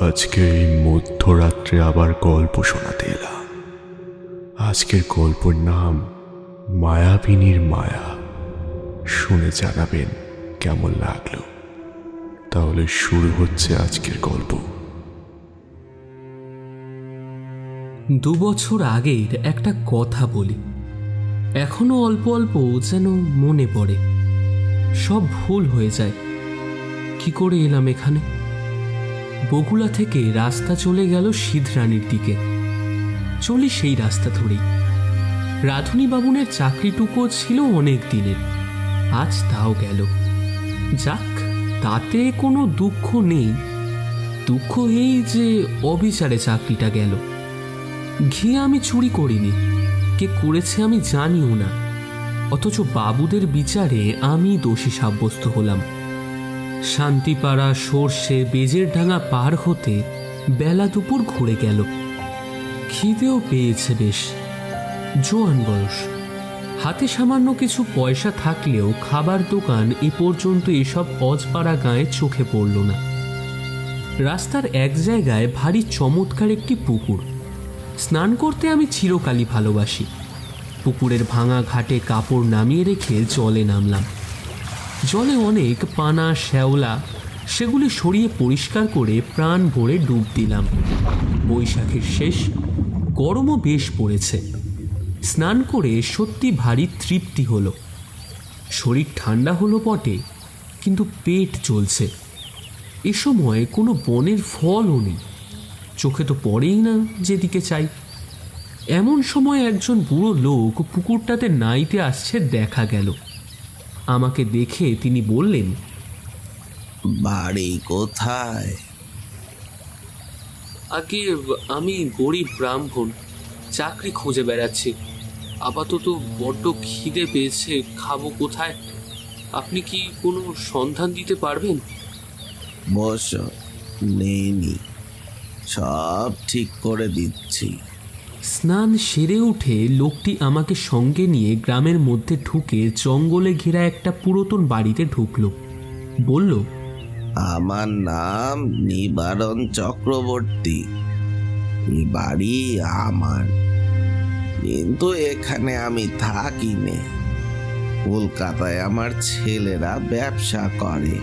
আজকে এই মধ্যরাত্রে আবার গল্প শোনাতে এলাম। আজকের গল্পের নাম মায়াবিনীর মায়া। শুনে জানাবেন কেমন লাগল। তাহলে শুরু হচ্ছে আজকের গল্প। দু বছর আগের একটা কথা বলি। এখনও অল্প অল্প যেন মনে পড়ে। সব ভুল হয়ে যায়। কি করে এলাম এখানে? বগুলা থেকে রাস্তা চলে গেল সিদ্ধরানির দিকে। চলি সেই রাস্তা ধরেই। রাধুনী বাবুনের চাকরিটুকুও ছিল অনেক দিনের। আজ তাও গেল। যাক, তাতে কোনো দুঃখ নেই। দুঃখ এই যে অবিচারে চাকরিটা গেল। ঘি আমি চুরি করিনি। কে করেছে আমি জানিও না। অথচ বাবুদের বিচারে আমি দোষী সাব্যস্ত হলাম। শান্তিপাড়া সর্ষে বেজের ডাঙা পার হতে বেলা দুপুর ঘুরে গেল। খিদেও পেয়েছে বেশ। জোয়ান বয়স। হাতে সামান্য কিছু পয়সা থাকলেও খাবার দোকান এ পর্যন্ত এসব অজপাড়া গায়ে চোখে পড়ল না। রাস্তার এক জায়গায় ভারী চমৎকার একটি পুকুর। স্নান করতে আমি চিরকালই ভালোবাসি। পুকুরের ভাঙা ঘাটে কাপড় নামিয়ে রেখে জলে নামলাম। জলে অনেক পানা, শ্যাওলা, সেগুলি সরিয়ে পরিষ্কার করে প্রাণ ভরে ডুব দিলাম। বৈশাখের শেষ, গরমও বেশ পড়েছে। স্নান করে সত্যি ভারী তৃপ্তি হলো। শরীর ঠান্ডা হলো বটে, কিন্তু পেট চলছে। এ সময় কোনো বনের ফলও নেই। চোখে তো পড়েই না যেদিকে চাই। এমন সময় একজন বুড়ো লোক পুকুরটাতে নাইতে আসছে, দেখা গেল। আমাকে দেখে তিনি বললেন বাড়ি কোথায়? আগে আমি গরিব ব্রাহ্মণ চাকরি খুঁজে বেড়াচ্ছি। আপাতত বড্ড খিদে পেয়েছে খাব কোথায়? আপনি কি কোনো সন্ধান দিতে পারবেন? বস নেই সব ঠিক করে দিচ্ছি। স্নান সেরে উঠে লোকটি আমাকে সঙ্গে নিয়ে গ্রামের মধ্যে ঢুকে জঙ্গলে ঘেরা একটা পুরাতন বাড়িতে ঢুকলো। বলল, আমার নাম নিবারণ চক্রবর্তী। এই বাড়ি আমার। কিন্তু এখানে আমি থাকি নে। কলকাতায় আমার ছেলেরা ব্যবসা করে।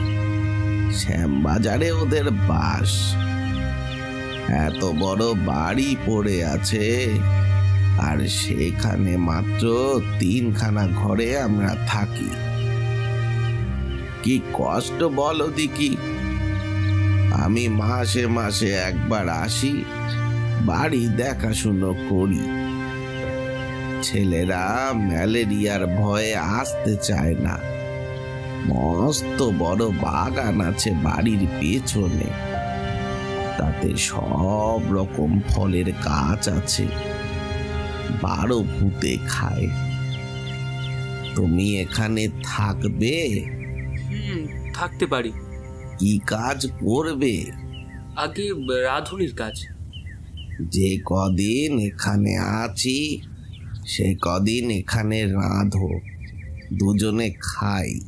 শ্যামবাজারে ওদের বাস। এত বড় বাড়ি পড়ে আছে। আর সেখানে মাত্র তিনখানা ঘরে আমরা থাকি। কি কষ্ট বলো দেখি আমি মাসে মাসে একবার আসি, বাড়ি দেখাশুনো করি। ছেলেরা ম্যালেরিয়ার ভয়ে আসতে চায় না। মস্ত বড় বাগান আছে বাড়ির পেছনে। তাতে সব রকম ফলের গাছ আছে। বারো পুঁতে খায়। তুমি এখানে থাকবে? হুম থাকতে পারি। কি কাজ করবে? আগে রাধুনির কাজ। যে কদিন এখানে আছি সে কদিন এখানে রাঁধো। দুজনে খাই।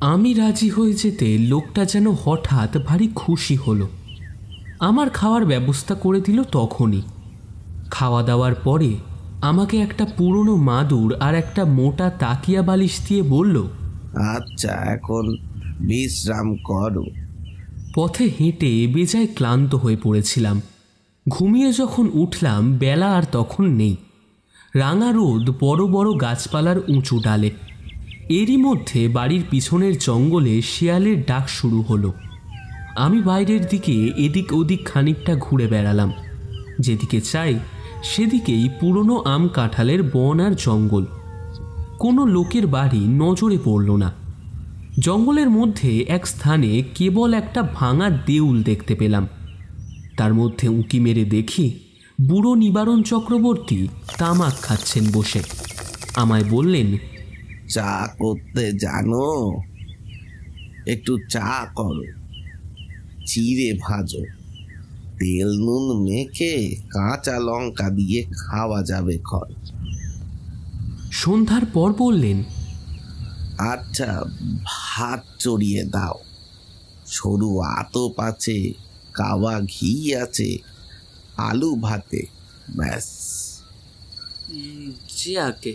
আমি রাজি হয়ে যেতে লোকটা যেন হঠাৎ ভারী খুশি হলো। আমার খাওয়ার ব্যবস্থা করে দিল তখনই। খাওয়া দাওয়ার পরে আমাকে একটা পুরনো মাদুর আর একটা মোটা তাকিয়া বালিশ দিয়ে বলল আচ্ছা এখন বিশ্রাম করো। পথে হেঁটে বেজায় ক্লান্ত হয়ে পড়েছিলাম। ঘুমিয়ে যখন উঠলাম বেলা আর তখন নেই। রাঙা রোদ বড় বড় গাছপালার উঁচু ডালে। এরই মধ্যে বাড়ির পিছনের জঙ্গলে শিয়ালের ডাক শুরু হলো। আমি বাইরের দিকে এদিক ওদিক খানিকটা ঘুরে বেড়ালাম। যেদিকে চাই, সেদিকেই পুরনো আম কাঁঠালের বন আর জঙ্গল। কোনো লোকের বাড়ি নজরে পড়ল না। জঙ্গলের মধ্যে এক স্থানে কেবল একটা ভাঙা দেউল দেখতে পেলাম। তার মধ্যে উঁকি মেরে দেখি বুড়ো নিবারণ চক্রবর্তী তামাক খাচ্ছেন বসে। আমায় বললেন, চা করতে জানো? একটু চা করো। চিড়ে ভাজো। তেল নুন মেখে কাঁচা লঙ্কা দিয়ে খাওয়া যাবে খন সন্ধ্যার পর বললেন আচ্ছা ভাত চড়িয়ে দাও। সরু আতপ আছে কাওয়া ঘি আছে আলু ভাতে ব্যাস। আগে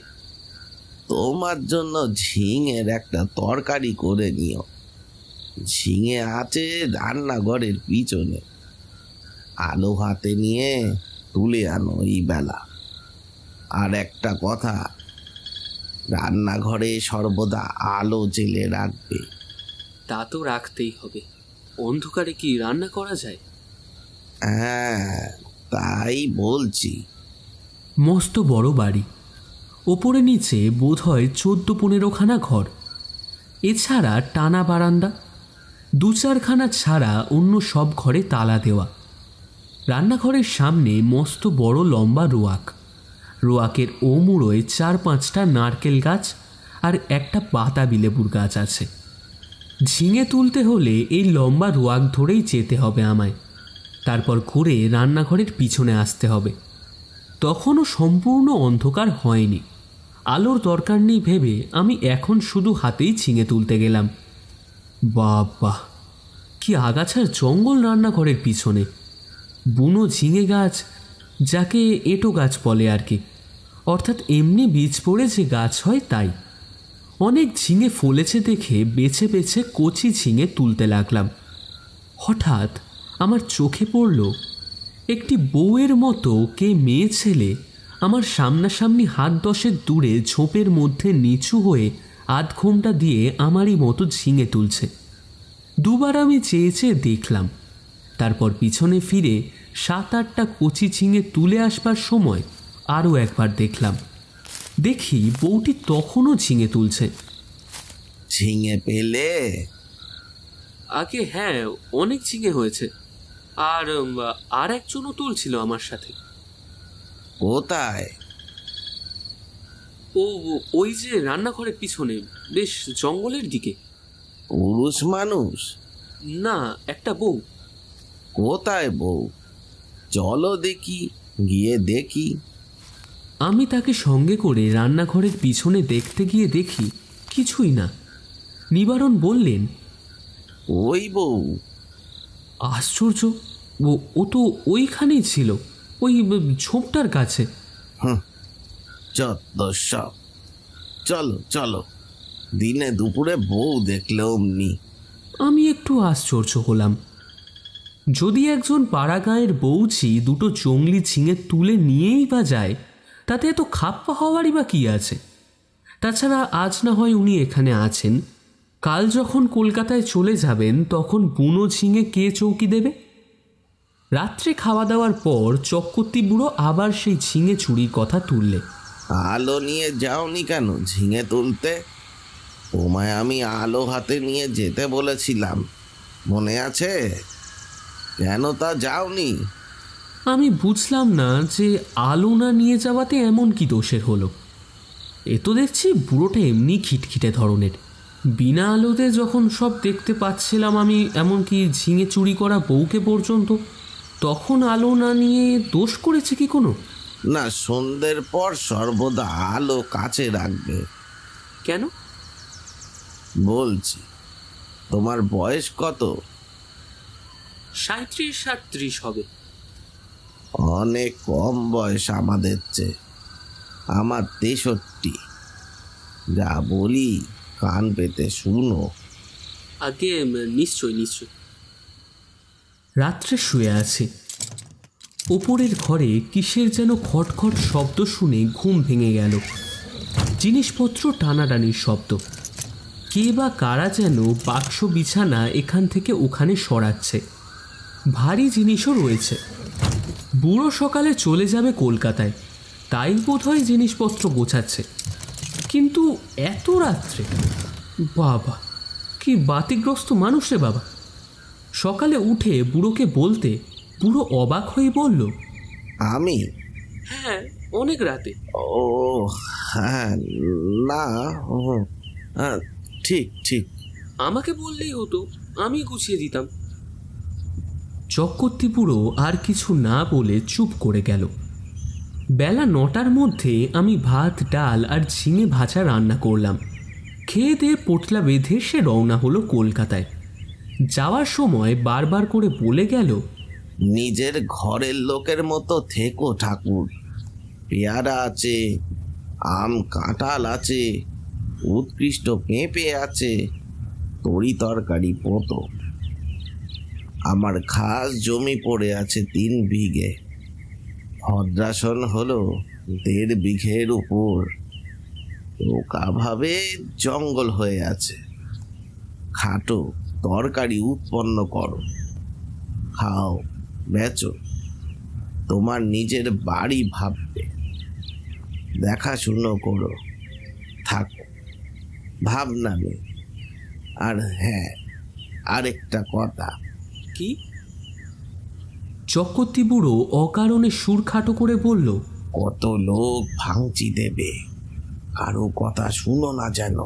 তোমার জন্য ঝিঙের একটা তরকারি করে নিও। ঝিঙে আছে রান্নাঘরের পিছনে। আলো হাতে নিয়ে তুলে আনো এই বেলা। আর একটা কথা রান্নাঘরে সর্বদা আলো জেলে রাখবে। তা তো রাখতেই হবে। অন্ধকারে কি রান্না করা যায়? হ্যাঁ তাই বলছি। মস্ত বড় বাড়ি। ওপরে নিচে বোধ হয় চোদ্দ পনেরোখানা ঘর। এছাড়া টানা বারান্দা দু চারখানা ছাড়া অন্য সব ঘরে তালা দেওয়া। রান্নাঘরের সামনে মস্ত বড় লম্বা রোয়াক। রোয়াকের ও মুড়োয় চার পাঁচটা নারকেল গাছ আর একটা বাতাবি লেবুর গাছ আছে। ঝিঙে তুলতে হলে এই লম্বা রোয়াক ধরেই যেতে হবে আমায়। তারপর ঘুরে রান্নাঘরের পিছনে আসতে হবে। তখনও সম্পূর্ণ অন্ধকার হয়নি। আলোর দরকার নেই ভেবে আমি এখন শুধু হাতেই ছিঙে তুলতে গেলাম। বাবা, কি আগাছার জঙ্গল রান্নাঘরের পিছনে। বুনো ঝিঙে গাছ, যাকে এটো গাছ বলে আর কি। অর্থাৎ এমনি বীজ পড়ে যে গাছ হয় তাই। অনেক ঝিঙে ফলেছে দেখে বেছে বেছে কচি ঝিঙে তুলতে লাগলাম। হঠাৎ আমার চোখে পড়ল, একটি বউয়ের মতো কে মেয়ে ছেলে আমার সামনাসামনি হাত দশের দূরে ঝোপের মধ্যে নিচু হয়ে আধ ঘোমটা দিয়ে আমারই মতো ঝিঙে তুলছে। দুবার আমি চেয়ে চেয়ে দেখলাম। তারপর পিছনে ফিরে সাত আটটা কচি ঝিঙে তুলে আসবার সময় আরও একবার দেখলাম। দেখি বউটি তখনও ঝিঙে তুলছে। ঝিঙে পেলে? আগে হ্যাঁ অনেক ঝিঙে হয়েছে। আর আর একজনও তুলছিল আমার সাথে। কোথায়? ও ওই যে রান্নাঘরের পিছনে বেশ জঙ্গলের দিকে। পুরুষ মানুষ? না একটা বউ। কোথায় বউ? চলো দেখি গিয়ে দেখি। আমি তাকে সঙ্গে করে রান্নাঘরের পিছনে দেখতে গিয়ে দেখি কিছুই না। নিবারণ বললেন ওই বউ? আশ্চর্য ও ও তো ওইখানেই ছিল ওই ঝোপটার কাছে। চত্ব সব চলো চলো। দিনে দুপুরে বউ দেখলে অমনি। আমি একটু আশ্চর্য হলাম। যদি একজন পাড়া গাঁয়ের বউছি দুটো জঙ্গলি ঝিঙে তুলে নিয়েই বা যায়, তাতে এত খাপ্পা হওয়ারই বা কী আছে? তাছাড়া আজ না হয় উনি এখানে আছেন। কাল যখন কলকাতায় চলে যাবেন, তখন বুনো ঝিঙে কে চৌকি দেবে? রাত্রে খাওয়া দাওয়ার পর চক্কর্তি বুড়ো আবার সেই ঝিঙে চুরির কথা তুললে। আলো নিয়ে যাওনি কেন? ঝিঙে তুলতে? তোমায় আমি আলো হাতে নিয়ে যেতে বলেছিলাম। মনে আছে? কেন তা যাওনি? আমি বুঝলাম না যে আলো না নিয়ে যাওয়াতে এমন কি দোষের হলো। এ তো দেখছি বুড়োটা এমনি খিটখিটে ধরনের। বিনা আলোতে যখন সব দেখতে পাচ্ছিলাম আমি, এমনকি ঝিঙে চুরি করা বউকে পর্যন্ত, তখন আলো না নিয়ে দোষ করেছে কি কোনো? না সন্ধ্যের পর সর্বদা আলো কাছে রাখবে। কেন? বলছি তোমার বয়স কত? সাঁত্রিশ সাঁত্রিশ হবে। অনেক কম বয়স আমাদের চেয়ে। আমার তেষট্টি। যা বলি কান পেতে শুনো। আগে নিশ্চয় নিশ্চয় রাত্রে শুয়ে আছে। ওপরের ঘরে কিসের যেন খটখট শব্দ শুনে ঘুম ভেঙে গেল। জিনিসপত্র টানাটানির শব্দ। কে বা কারা যেন বাক্স বিছানা এখান থেকে ওখানে সরাচ্ছে। ভারী জিনিসও রয়েছে। বুড়ো সকালে চলে যাবে কলকাতায়, তাই বোধহয় জিনিসপত্র গোছাচ্ছে। কিন্তু এত রাত্রে, বাবা, কি বাতিগ্রস্ত মানুষ রে বাবা। সকালে উঠে বুড়োকে বলতে বুড়ো অবাক হয়ে বলল আমি? হ্যাঁ অনেক রাতে। ও হ্যাঁ না ও হ্যাঁ ঠিক ঠিক। আমাকে বললেই হতো আমি গুছিয়ে দিতাম। চক্রবর্তী বুড়ো আর কিছু না বলে চুপ করে গেল। বেলা নটার মধ্যে আমি ভাত ডাল আর ঝিঙে ভাজা রান্না করলাম। খেয়ে দিয়ে পোটলা বেঁধে সে রওনা হলো কলকাতায়। যাওয়ার সময় বারবার করে বলে গেল নিজের ঘরের লোকের মতো থেকো ঠাকুর। পেয়ারা আছে, আম কাঁঠাল আছে, উৎকৃষ্ট পেঁপে আছে, তরি তরকারি পোতো। আমার খাস জমি পড়ে আছে তিন বিঘে। ভদ্রাসন হলো দেড় বিঘের উপর। ভাবে জঙ্গল হয়ে আছে। খাটো তরকারি উৎপন্ন করো। খাও। বেচো তোমার নিজের বাড়ি ভাববে। দেখাশুনো করো থাকো। ভাবনা নেই। আর হ্যাঁ আরেকটা কথা। কি? চক্রবর্তী বুড়ো অকারণে সুর খাটো করে বলল কত লোক ভাঙচি দেবে কারও কথা শুনো না যেন।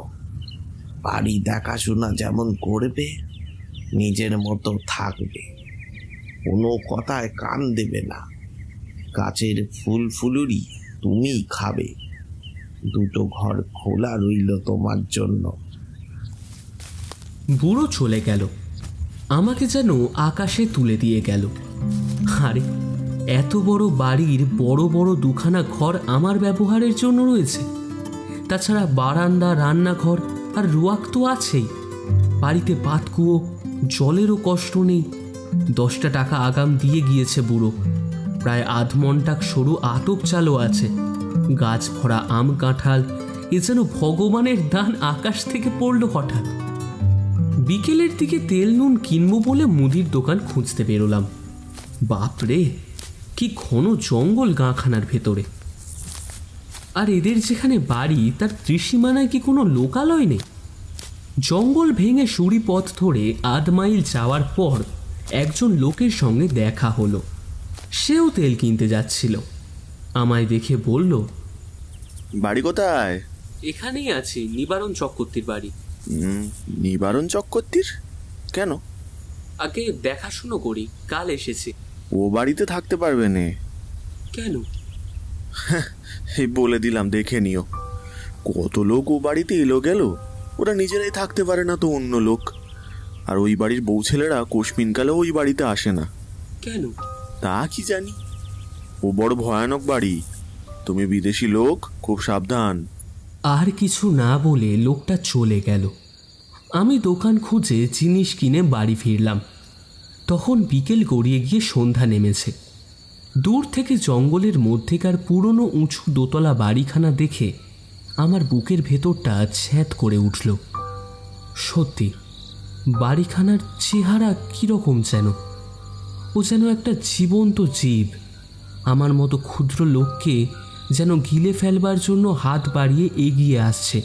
বাড়ি দেখাশোনা যেমন করবে নিজের মতো থাকবে। কোনো কথায় কান দেবে না। গাছের ফুল ফুলুরি তুমি খাবে। দুটো ঘর খোলা রইল তোমার জন্য। বুড়ো চলে গেল। আমাকে যেন আকাশে তুলে দিয়ে গেল। আরে, এত বড় বাড়ির বড় বড় দুখানা ঘর আমার ব্যবহারের জন্য রয়েছে। তাছাড়া বারান্দা, রান্নাঘর আর রুয়াক তো আছেই। বাড়িতে পাতকুয়ো, জলেরও কষ্ট নেই। দশটা টাকা আগাম দিয়ে গিয়েছে বুড়ো। প্রায় আধ মনটাক সরু আতপ চালও আছে। গাছ ভরা আম কাঁঠাল, এ যেন ভগবানের দান আকাশ থেকে পড়ল হঠাৎ। বিকেলের দিকে তেল নুন কিনবো বলে মুদির দোকান খুঁজতে বেরোলাম। বাপরে কি ঘন জঙ্গল গাঁখানার ভেতরে। আর এদের যেখানে বাড়ি, তার ত্রিসীমানায় কি কোনো লোকালয় নেই? জঙ্গল ভেঙে সুড়ি পথ ধরে আধ মাইল যাওয়ার পর একজন লোকের সঙ্গে দেখা হলো। সেও তেল কিনতে যাচ্ছিল। আমায় দেখে বলল বাড়ি কোথায়? এখানেই আছি নিবারণ চক্রবর্তীর বাড়ি। উম, নিবারণ চক্রবর্তীর? কেন? আগে দেখাশুনো করি কাল এসেছি। ও বাড়িতে থাকতে পারবে নে। কেন? এই বলে দিলাম দেখে নিও। কত লোক ও বাড়িতে এলো গেল ওরা নিজেরাই থাকতে পারে না তো অন্য লোক। আর ওই বাড়ির বউ ছেলেরা কোশমিনকালেও ওই বাড়িতে আসে না। কেন? তা কি জানি? ও বড় ভয়ানক বাড়ি। তুমি বিদেশি লোক খুব সাবধান। আর কিছু না বলে লোকটা চলে গেল। আমি দোকান খুঁজে জিনিস কিনে বাড়ি ফিরলাম। তখন বিকেল গড়িয়ে গিয়ে সন্ধ্যা নেমেছে। দূর থেকে জঙ্গলের মধ্যেকার পুরনো উঁচু দোতলা বাড়িখানা দেখে আমার বুকের ভেতরটা ছ্যাঁত করে উঠল। সত্যি বাড়িখানার চেহারা কীরকম যেন? ও যেন একটা জীবন্ত জীব। আমার মতো ক্ষুদ্র লোককে যেন গিলে ফেলবার জন্য হাত বাড়িয়ে এগিয়ে আসছে।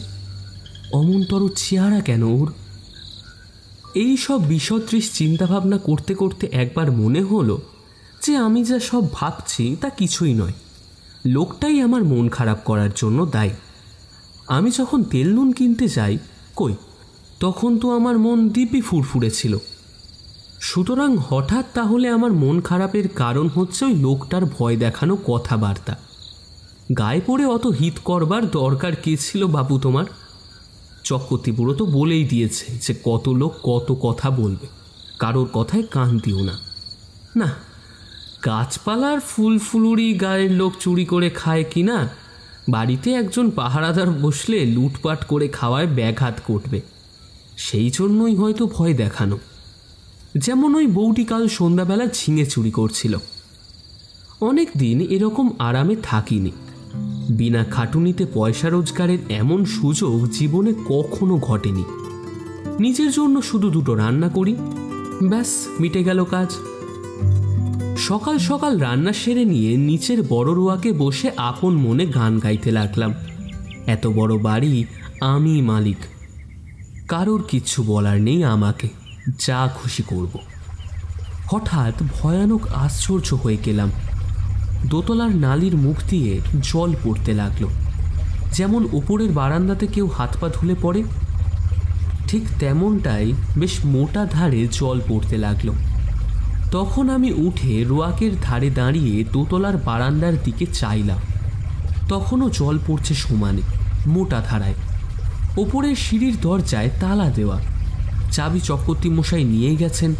অমনতর চেহারা কেন ওর? এই সব বিসদৃশ চিন্তাভাবনা করতে করতে একবার মনে হলো যে আমি যা সব ভাবছি তা কিছুই নয়। লোকটাই আমার মন খারাপ করার জন্য দায়ী। আমি যখন তেল নুন কিনতে যাই, কই? তখন তো আমার মন দিব্যি ফুরফুরে ছিল সুতরাং হঠাৎ তাহলে আমার মন খারাপের কারণ হচ্ছে ওই লোকটার ভয় দেখানো কথাবার্তা। গায়ে পড়ে অত হিত করবার দরকার কে ছিল বাবু তোমার? চক্রবর্তী বুড়ো তো বলেই দিয়েছে যে কত লোক কত কথা বলবে, কারোর কথায় কান দিও না। না, গাছপালার ফুল ফুলুরি গায়ের লোক চুরি করে খায় কি না, বাড়িতে একজন পাহারাদার বসলে লুটপাট করে খাওয়ায় ব্যাঘাত করবে সেই জন্যই হয়তো ভয় দেখানো। যেমন ওই বউটি কাল সন্ধ্যাবেলা ঝিঙে চুরি করছিল। অনেক দিন এরকম আরামে থাকিনি। বিনা খাটুনিতে পয়সা রোজগারের এমন সুযোগ জীবনে কখনো ঘটেনি। নিজের জন্য শুধু দুটো রান্না করি, ব্যাস, মিটে গেল কাজ। সকাল সকাল রান্না সেরে নিয়ে নিচের বড় রোয়াকে বসে আপন মনে গান গাইতে লাগলাম। এত বড় বাড়ি আমি মালিক। কারোর কিচ্ছু বলার নেই আমাকে। যা খুশি করব। হঠাৎ ভয়ানক আশ্চর্য হয়ে গেলাম। দোতলার নালির মুখ দিয়ে জল পড়তে লাগল। যেমন উপরের বারান্দাতে কেউ হাত পা ধুলে পড়ে, ঠিক তেমনটাই বেশ মোটা ধারে জল পড়তে লাগল। তখন আমি উঠে রোয়াকের ধারে দাঁড়িয়ে দোতলার বারান্দার দিকে চাইলাম। তখনও জল পড়ছে সমানে, মোটা ধারায়। ওপরের সিঁড়ির দরজায় তালা দেওয়া। চাবি চক্রবর্তী মশাই নিয়ে গেছেন।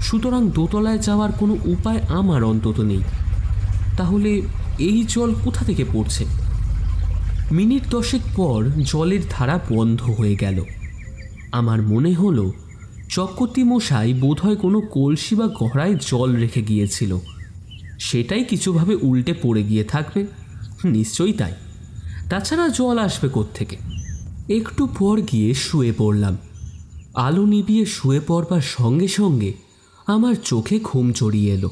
সুতরাং দোতলায় যাওয়ার কোনো উপায় আমার অন্তত নেই। তাহলে এই জল কোথা থেকে পড়ছে? মিনিট দশেক পর জলের ধারা বন্ধ হয়ে গেল। আমার মনে হলো, চক্রবর্তী মশাই বোধহয় কোনো কলসি বা গড়ায় জল রেখে গিয়েছিল। সেটাই কিছুভাবে উল্টে পড়ে গিয়ে থাকবে। নিশ্চয়ই তাই। তাছাড়া জল আসবে থেকে একটু পর গিয়ে শুয়ে পড়লাম। আলো নিবিয়ে শুয়ে পড়বার সঙ্গে সঙ্গে আমার চোখে ঘুম চড়িয়ে এলো।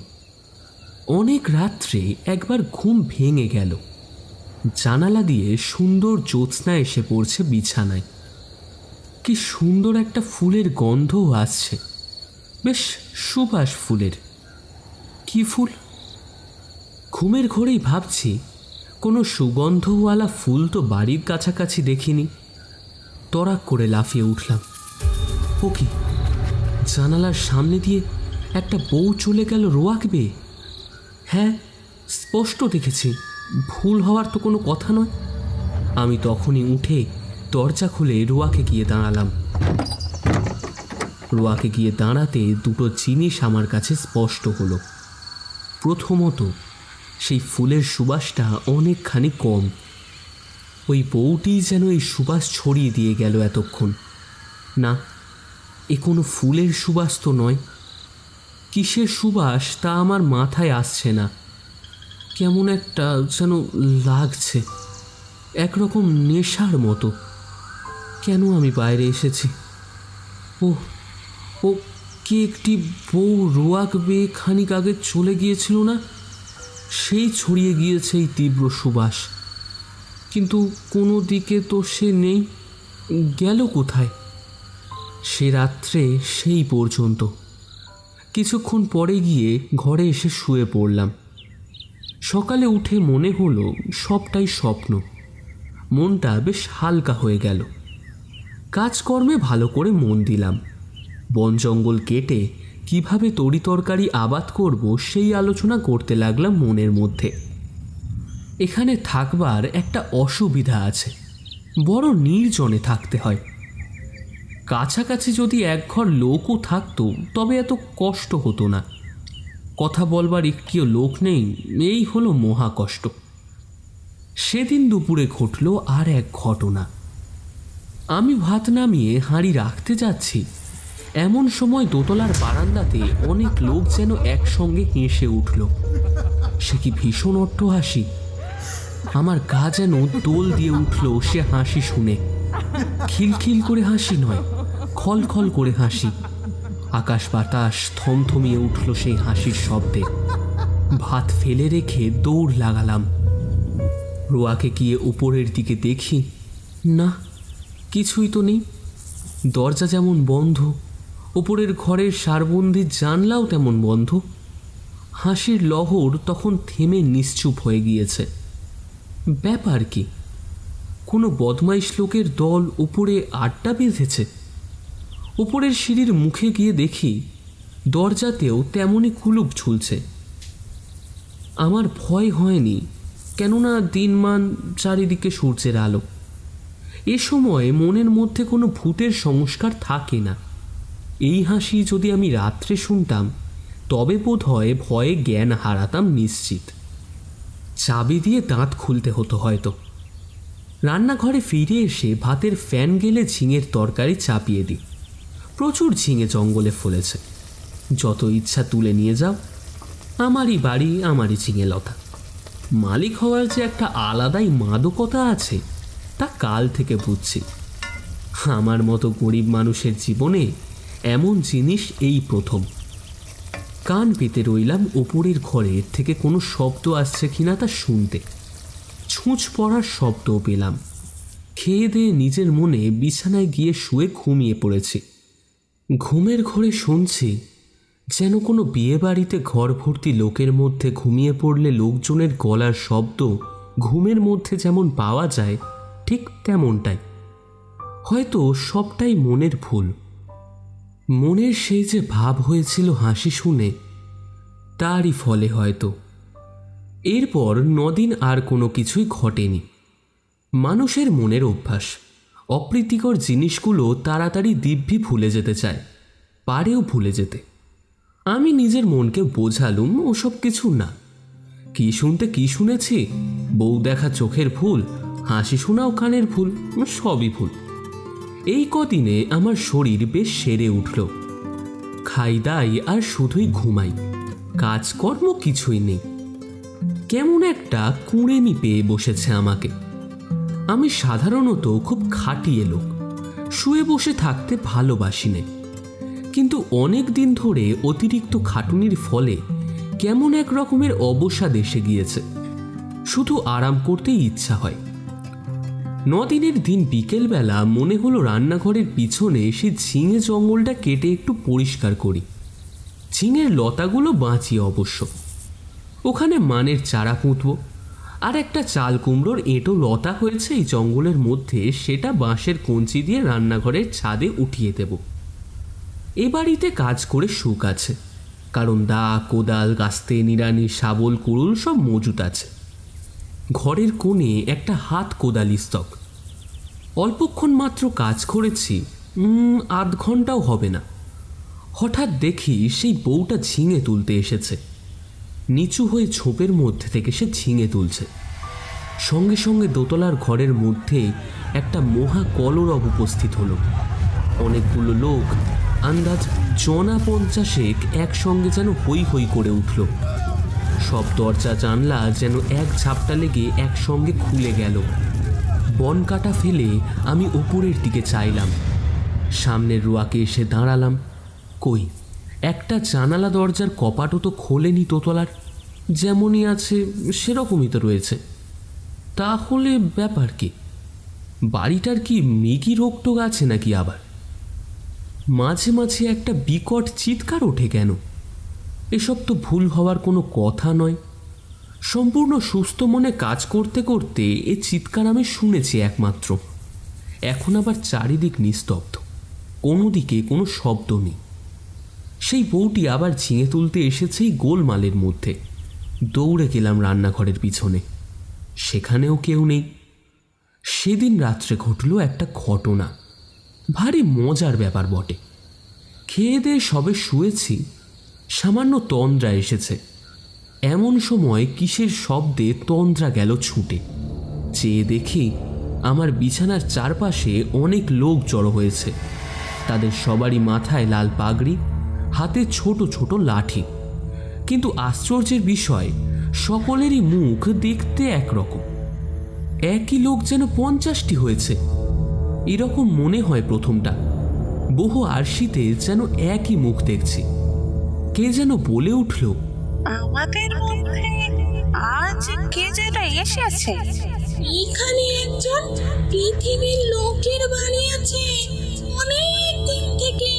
অনেক রাত্রে একবার ঘুম ভেঙে গেল। জানালা দিয়ে সুন্দর জ্যোৎস্না এসে পড়ছে বিছানায়। কি সুন্দর একটা ফুলের গন্ধও আসছে। বেশ সুবাস ফুলের। কি ফুল? ঘুমের ঘোরেই ভাবছি, কোনো সুগন্ধওয়ালা ফুল তো বাড়ির কাছাকাছি দেখিনি। তরাক করে লাফিয়ে উঠলাম। ও কি? জানালার সামনে দিয়ে একটা বউ চলে গেল রোয়াক বেয়ে? হ্যাঁ স্পষ্ট দেখেছি। ভুল হওয়ার তো কোনো কথা নয়। আমি তখনই উঠে দরজা খুলে রোয়াকে গিয়ে দাঁড়ালাম। রোয়াকে গিয়ে দাঁড়াতে দুটো জিনিস আমার কাছে স্পষ্ট হলো। প্রথমত, সেই ফুলের সুবাসটা অনেকখানি কম। ওই বউটি যেন এই সুবাস ছড়িয়ে দিয়ে গেল এতক্ষণ। না, এ কোনো ফুলের সুবাস তো নয়। কিসের সুবাস তা আমার মাথায় আসছে না। কেমন একটা যেন লাগছে, একরকম নেশার মতো। কেন আমি বাইরে এসেছি? ও ও কে একটি বউ রোয়াক বেয়ে খানিক আগে চলে গিয়েছিল না? সেই ছড়িয়ে গিয়েছে এই তীব্র সুবাস। কিন্তু কোনো দিকে তো সে নেই, গেল কোথায়? সে রাত্রে সেই পর্যন্ত। কিছুক্ষণ পরে গিয়ে ঘরে এসে শুয়ে পড়লাম। সকালে উঠে মনে হলো সবটাই স্বপ্ন। মনটা বেশ হালকা হয়ে গেল। কাজকর্মে ভালো করে মন দিলাম। বন জঙ্গল কেটে কীভাবে তরি তরকারি আবাদ করব সেই আলোচনা করতে লাগলাম মনের মধ্যে। এখানে থাকবার একটা অসুবিধা আছে। বড় নির্জনে থাকতে হয়। কাছাকাছি যদি এক ঘর লোকও থাকতো, তবে এত কষ্ট হতো না। কথা বলবার একটিও লোক নেই, এই হলো মহা কষ্ট সেদিন দুপুরে ঘটল আর এক ঘটনা। আমি ভাত নামিয়ে হাঁড়ি রাখতে যাচ্ছি। এমন সময় দোতলার বারান্দাতে অনেক লোক যেন একসঙ্গে হেসে উঠল। সে কি ভীষণ অট্ট হাসি আমার গা যেন দোল দিয়ে উঠল, সে হাসি শুনে। খিলখিল করে হাসি নয় খল খল করে হাসি। আকাশ বাতাস থমথমিয়ে উঠল সেই হাসির শব্দে। ভাত ফেলে রেখে দৌড় লাগালাম। রোয়াকে গিয়ে উপরের দিকে দেখি, না, কিছুই তো নেই। দরজা যেমন বন্ধ, ওপরের ঘরের সারবন্দির জানলাও তেমন বন্ধ। হাসির লহর তখন থেমে নিশ্চুপ হয়ে গিয়েছে। ব্যাপার কি? কোনো বদমাইশ লোকের দল উপরে আড্ডা বেঁধেছে। উপরের সিঁড়ির মুখে গিয়ে দেখি, দরজাতেও তেমনই কুলুপ ঝুলছে। আমার ভয় হয়নি, কেননা দিনমান চারিদিকে সূর্যের আলো। এ সময় মনের মধ্যে কোনো ভূতের সংস্কার থাকে না। এই হাসি যদি আমি রাত্রে শুনতাম, তবে বোধ হয় ভয়ে জ্ঞান হারাতাম নিশ্চিত। চাবি দিয়ে দাঁত খুলতে হতো হয়তো। রান্নাঘরে ফিরে এসে ভাতের ফ্যান গেলে ঝিঙের তরকারি চাপিয়ে দিই। প্রচুর ঝিঙে জঙ্গলে ফলেছে। যত ইচ্ছা তুলে নিয়ে যাও। আমারই বাড়ি, আমারই ঝিঙে লতা। মালিক হওয়ার যে একটা আলাদাই মাদকতা আছে, তা কাল থেকে বুঝছি। আমার মতো গরিব মানুষের জীবনে এমন জিনিস এই প্রথম। কান পেতে রইলাম ওপরের ঘরের থেকে কোনো শব্দ আসছে কিনা তা শুনতে। ছুঁচ পড়ার শব্দও পেলাম। খেয়ে দিয়ে নিজের মনে বিছানায় গিয়ে শুয়ে ঘুমিয়ে পড়েছি। ঘুমের ঘরে শুনছি যেন কোনো বিয়ে বাড়িতে ঘর ভর্তি লোকের মধ্যে ঘুমিয়ে পড়লে লোকজনের গলার শব্দ ঘুমের মধ্যে যেমন পাওয়া যায়, ঠিক তেমনটাই। হয়তো সবটাই মনের ভুল। মনের সেই যে ভাব হয়েছিল হাসি শুনে, তারই ফলে হয়তো। এরপর নদিন আর কোনো কিছুই ঘটেনি। মানুষের মনের অভ্যাস, অপ্রীতিকর জিনিসগুলো তাড়াতাড়ি দিব্যি ভুলে যেতে চায়, পারেও ভুলে যেতে। আমি নিজের মনকে বোঝালুম ওসব কিছু না। কি শুনতে কি শুনেছি? বউ দেখা চোখের ভুল হাসি শোনাও কানের ভুল সবই ভুল এই কদিনে আমার শরীর বেশ সেরে উঠল। খাই দাই আর শুধুই ঘুমাই। কাজকর্ম কিছুই নেই। কেমন একটা কুঁড়েমি পেয়ে বসেছে আমাকে। আমি সাধারণত খুব খাটিয়ে লোক। শুয়ে বসে থাকতে ভালোবাসি নে কিন্তু অনেক দিন ধরে অতিরিক্ত খাটুনির ফলে কেমন এক রকমের অবসাদ এসে গিয়েছে। শুধু আরাম করতেই ইচ্ছা হয়। নদিনের দিন বিকেলবেলা মনে হলো রান্নাঘরের পিছনে সে ঝিঙে জঙ্গলটা কেটে একটু পরিষ্কার করি। ঝিঙের লতাগুলো বাঁচিয়ে অবশ্য। ওখানে মানের চারা পুঁতব। আর একটা চাল কুমড়োর এঁটো লতা হয়েছে এই জঙ্গলের মধ্যে, সেটা বাঁশের কঞ্চি দিয়ে রান্নাঘরের ছাদে উঠিয়ে দেব। এ বাড়িতে কাজ করে সুখ আছে। কারণ দা কোদাল কাস্তে নিরানি শাবল, কুড়ুল সব মজুত আছে। ঘরের কোণে একটা হাত কোদালি স্তক অল্পক্ষণ মাত্র কাজ করেছি আধ ঘন্টাও হবে না। হঠাৎ দেখি সেই বউটা ঝিঙে তুলতে এসেছে। নিচু হয়ে ছোপের মধ্যে থেকে সে ঝিঙে তুলছে। সঙ্গে সঙ্গে দোতলার ঘরের মধ্যে একটা মহা কলরব উপস্থিত হলো। অনেকগুলো লোক, আন্দাজ জনা পঞ্চাশেক একসঙ্গে যেন হই হই করে উঠল। সব দরজা জানলা যেন এক ঝাপটা লেগে একসঙ্গে খুলে গেল। বন কাটা ফেলে আমি উপরের দিকে চাইলাম। সামনের রুয়াকে এসে দাঁড়ালাম। কই, একটা জানালা দরজার কপাটও তো খোলেনি দোতলার। যেমনই আছে, সেরকমই তো রয়েছে। তাহলে ব্যাপার কি? বাড়িটার কি মৃগী রোগটোগ আছে নাকি আবার? মাঝে মাঝে একটা বিকট চিৎকার ওঠে কেন? এসব তো ভুল হওয়ার কোনো কথা নয়। সম্পূর্ণ সুস্থ মনে কাজ করতে করতে এ চিৎকার আমি শুনেছি একমাত্র। এখন আবার চারিদিক নিস্তব্ধ। কোনো দিকে কোনো শব্দ নেই। সেই বউটি আবার ঝিঙে তুলতে এসেছেই গোলমালের মধ্যে। দৌড়ে গেলাম রান্নাঘরের পিছনে। সেখানেও কেউ নেই। সেদিন রাত্রে ঘটল একটা ঘটনা। ভারী মজার ব্যাপার বটে। খেয়ে দিয়ে সবে শুয়েছি, সামান্য তন্দ্রা এসেছে। এমন সময় কিসের শব্দে তন্দ্রা গেল ছুটে। চেয়ে দেখি আমার বিছানার চারপাশে অনেক লোক জড়ো হয়েছে। তাদের সবারই মাথায় লাল পাগড়ি, হাতে ছোট ছোট লাঠি। কিন্তু আশ্চর্যের বিষয়, সকলেরই মুখ দেখতে একরকম। একই লোক যেন পঞ্চাশটি হয়েছে। এরকম মনে হয় প্রথমটা। বহু আরশিতে যেন একই মুখ দেখছি। কে যেন বলে উঠল আমাদের মধ্যে আজ কে যেন এসেছে এখানে একজন পৃথিবীর লোকের বাড়ি আছে। অনেক দিন থেকে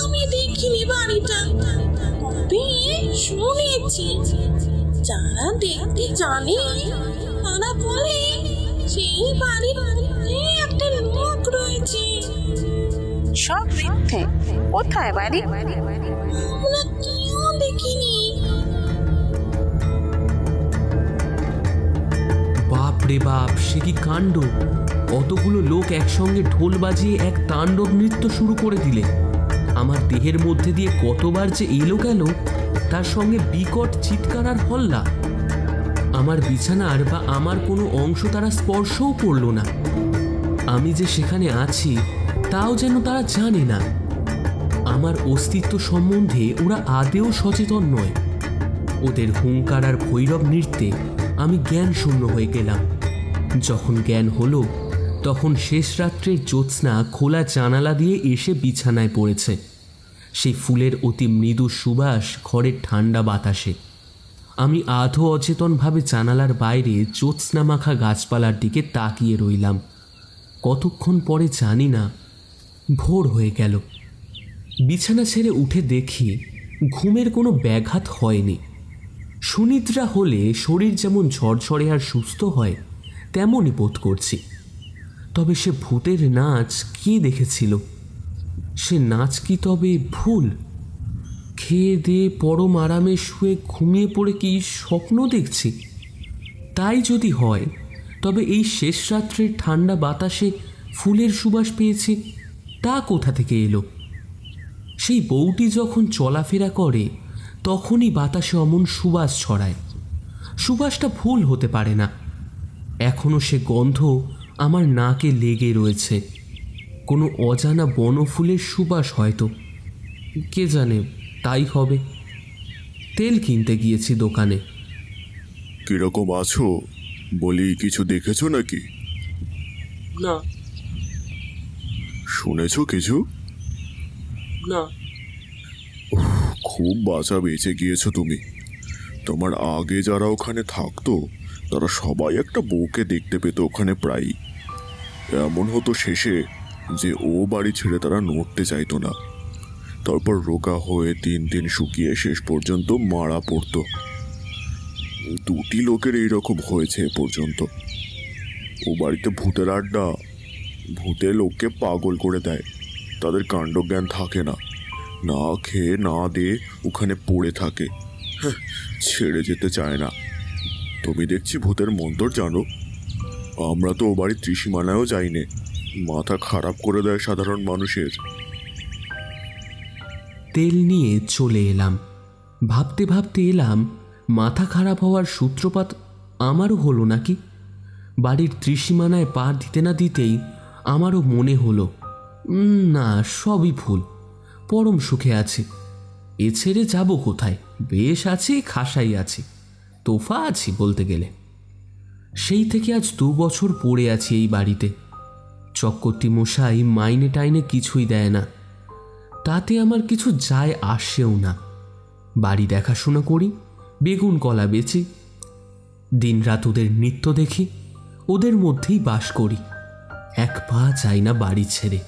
আমি দেখিনি বাড়িটা তবে শুনেছি। যারা দেখতে জানে তারা বলে সেই বাড়ির একটা লোক রয়েছে। সব মিথ্যে। কোথায় বাড়ি? বাপ রে বাপ, সে কি কাণ্ড? কতগুলো লোক একসঙ্গে ঢোল বাজিয়ে এক তাণ্ডব নৃত্য শুরু করে দিলে। আমার দেহের মধ্যে দিয়ে কতবার যে এলো গেল, তার সঙ্গে বিকট চিৎকার আর হল্লা। আমার বিছানার বা আমার কোনো অংশ তারা স্পর্শও করল না। আমি যে সেখানে আছি, তাও যেন তারা জানে না। আমার অস্তিত্ব সম্বন্ধে ওরা আদেও সচেতন নয়। ওদের হুঙ্কার আর ভৈরব নৃত্যে আমি জ্ঞান শূন্য হয়ে গেলাম। যখন জ্ঞান হলো, তখন শেষ রাত্রের জ্যোৎস্না খোলা জানালা দিয়ে এসে বিছানায় পড়েছে। সেই ফুলের অতি মৃদু সুবাস ঘরের ঠান্ডা বাতাসে। আমি আধো অচেতনভাবে জানালার বাইরে জ্যোৎস্না মাখা গাছপালার দিকে তাকিয়ে রইলাম। কতক্ষণ পরে জানি না, ভোর হয়ে গেল। বিছানা ছেড়ে উঠে দেখি ঘুমের কোনো ব্যাঘাত হয়নি। সুনিদ্রা হলে শরীর যেমন ঝরঝরে আর সুস্থ হয় তেমনই বোধ করছি। তবে সে ভূতের নাচ কে দেখেছিল? সে নাচ কি তবে ভুল? খেয়ে দিয়ে পরম আরামে শুয়ে ঘুমিয়ে পড়ে কি স্বপ্ন দেখছি? তাই যদি হয়, তবে এই শেষ রাত্রের ঠান্ডা বাতাসে ফুলের সুবাস পেয়েছি, তা কোথা থেকে এলো? সেই বউটি যখন চলাফেরা করে, তখনই বাতাসে অমন সুবাস ছড়ায়। সুবাসটা ফুল হতে পারে না। এখনও সে গন্ধ আমার নাকে লেগে রয়েছে। কোনো অজানা বনফুলের সুবাস হয়তো। কে জানে তাই হবে। তেল কিনতে গিয়েছি দোকানে। কীরকম আছো? বলি কিছু দেখেছ নাকি? না। শুনেছো কিছু? না। খুব বাঁচা বেঁচে গিয়েছো তুমি। তোমার আগে যারা ওখানে থাকতো তারা সবাই একটা বউকে দেখতে পেতো ওখানে প্রায়ই। এমন হতো শেষে যে ও বাড়ি ছেড়ে তারা নড়তে চাইতো না। তারপর রোগা হয়ে দিন দিন শুকিয়ে শেষ পর্যন্ত মারা পড়তো। দুটি লোকের এইরকম হয়েছে এ পর্যন্ত। ও বাড়িতে ভূতের আড্ডা, ভূতে লোককে পাগল করে দেয়। তাদের কাণ্ডজ্ঞান থাকে না। না খেয়ে, না দিয়ে ওখানে পড়ে থাকে। ছেড়ে যেতে চায় না। তুমি দেখছি ভূতের মন্তর জানো। আমরা তো ও বাড়ির ত্রিসীমানায়ও যাইনে। মাথা খারাপ করে দেয় সাধারণ মানুষের। তেল নিয়ে চলে এলাম। ভাবতে ভাবতে এলাম, মাথা খারাপ হওয়ার সূত্রপাত আমারও হলো নাকি? বাড়ির ত্রিসীমানায় পা দিতে না দিতেই আমারও মনে হলো না, সবই ভুল। পরম সুখে আছি। এ ছেড়ে যাব কোথায়? বেশ আছি, খাসাই আছি। তোফা আছি বলতে গেলে। সেই থেকে আজ দু বছর পড়ে আছি এই বাড়িতে। চক্করটি মশাই মাইনে টাইনে কিছুই দেয় না। তাতে আমার কিছু যায় আসেও না। বাড়ি দেখাশোনা করি, বেগুন কলা বেচি, দিনরাত ওদের নৃত্য দেখি, ওদের মধ্যেই বাস করি। এক পা চাই না বাড়ি ছেড়ে।